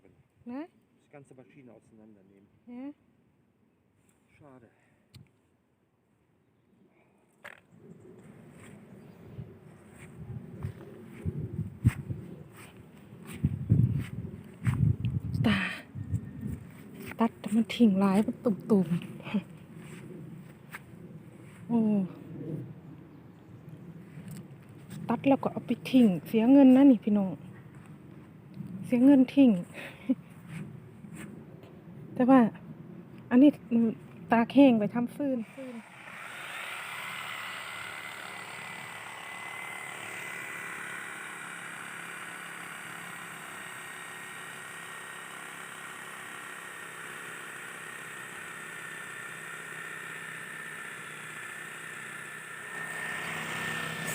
glaube ich, nicht reparieren. นะ Die ganze Maschine auseinandernehmen. นะ Schade. ตาตัดแต่มันทิ้งหลายมันตุ่มๆ โอ้ ตัดแล้วก็เอาไปทิ้ง เสียเงินนะนี่พี่น้อง เสียเงินทิ้ง แต่ว่า อันนี้ตาแห้งไปทำฟืนฟืน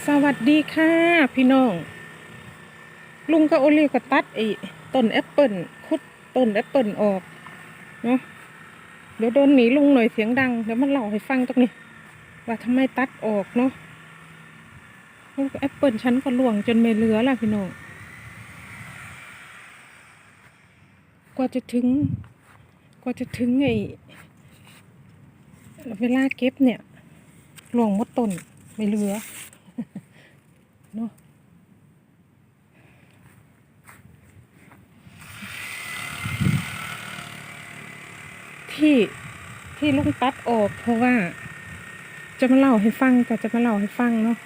สวัสดีค่ะ พี่น้อง ลุงกับโอลีก็ตัดไอ้ต้นแอปเปิลคุดต้นแอปเปิลออกเนาะเดี๋ยวโดนหนีลุงหน่อยเสียงดังเดี๋ยวมันเล่าให้ฟังตรงนี้ ว่าทำไมตัดออกเนาะแอปเปิลฉันก็ล่วงจนไม่เหลือละพี่น้องกว่าจะถึง กว่าจะถึงไอ้เวลาเก็บเนี่ยล่วงหมดต้นไม่เหลือเนาะ ที่ที่ลุงตัดออก เพราะว่า จะมาเล่าให้ฟังจะจะมาเล่าให้ฟังเนาะ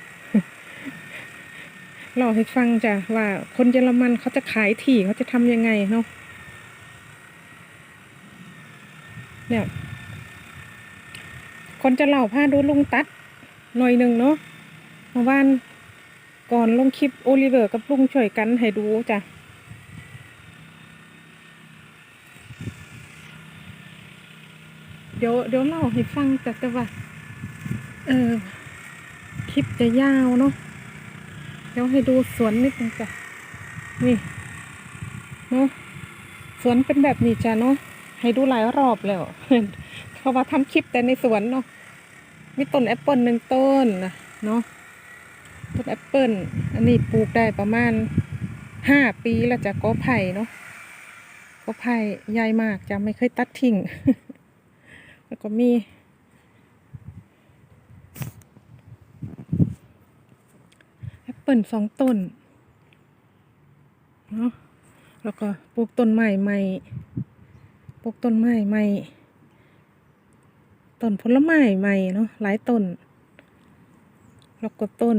เล่าให้ฟังจ้ะว่าคนเยอรมันเขาจะขายที่เขาจะทำยังไงเนาะเนี่ย คนจะเล่าพาดูลุงตัดหน่อยหนึ่งเนาะเมื่อวานก่อนลงคลิปโอลิเวอร์กับลุงช่วยกันให้ดูจ้ะ เดี๋ยวเดี๋ยวเล่าให้ฟังแต่แต่ว่า เออคลิปจะยาวเนาะเดี๋ยวให้ดูสวนนิดนึงจ้ะนี่เนาะสวนเป็นแบบนี้จ้ะเนาะให้ดูหลายรอบแล้วเพราะว่าทำคลิปแต่ในสวนเนาะมีต้นแอปเปิลหนึ่งต้นนะเนาะต้นแอปเปิลอันนี้ปลูกได้ประมาณห้าปีแล้วจะกอไผ่เนาะกอไผ่ใหญ่มากจะไม่เคยตัดทิ้ง แล้วก็มีแอปเปิลสองต้นเนาะแล้วก็ปลูกต้นไม้ใหม่ปลูกต้นไม้ใหม่ต้นผลไม้ใหม่เนาะหลายต้น แล้วก็ต้น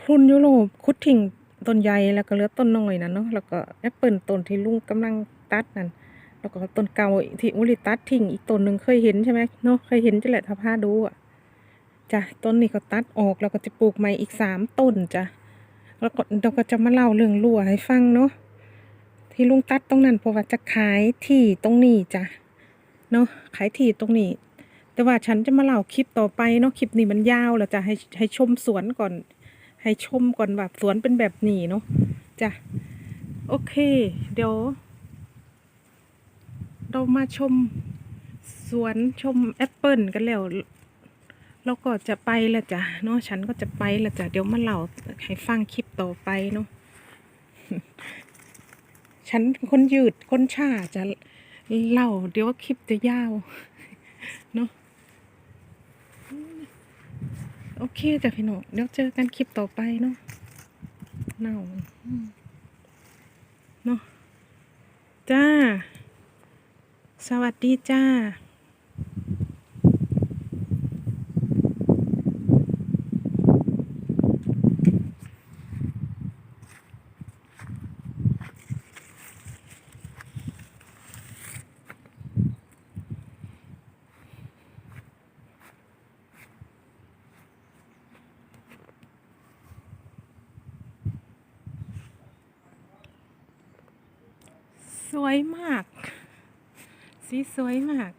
พรุนยุโรปคุดทิ้งต้นใหญ่แล้วก็เหลือต้นน้อยนะเนาะแล้วก็แอปเปิลต้นที่ลุงกำลังตัดนั่น แล้วก็ต้นเก่าที่อุลิตัดทิ้งอีกต้นหนึ่งเคยเห็นใช่ไหมเนาะเคยเห็นจะแหละถ้าพาดูอะจ้ะต้นนี้ก็ตัดออกแล้วก็จะปลูกใหม่อีกสามต้นจ้ะแล้วก็เราก็จะมาเล่าเรื่องรั่วให้ฟังเนาะที่ลุงตัดตรงนั้นเพราะว่าจะขายที่ตรงนี้จ้ะเนาะขายที่ตรงนี้ แต่ว่าฉันจะมาเล่าคลิปต่อไปเนาะคลิปนี้มันยาวแล้วจะให้ให้ชมสวนก่อน ให้ชมก่อนแบบสวนเป็นแบบนี้เนาะจ้ะโอเค เดี๋ยว เรามาชมสวนชมแอปเปิลกันแล้วเราก็จะไปล้วจ้ะเนาะฉันก็จะไปล้วจ้ะเดี๋ยวมาเล่าให้ฟังคลิปต่อไปเนาะฉันเป็นคนยืดคนชาจะเล่า เดี๋ยวคลิปจะยาวเนาะโอเคจ้ะพี่น้องเดี๋ยวเจอกันคลิปต่อไปเนาะเน่าเนาะจ้า สวัสดีจ้าสวยมาก สีสวยมาก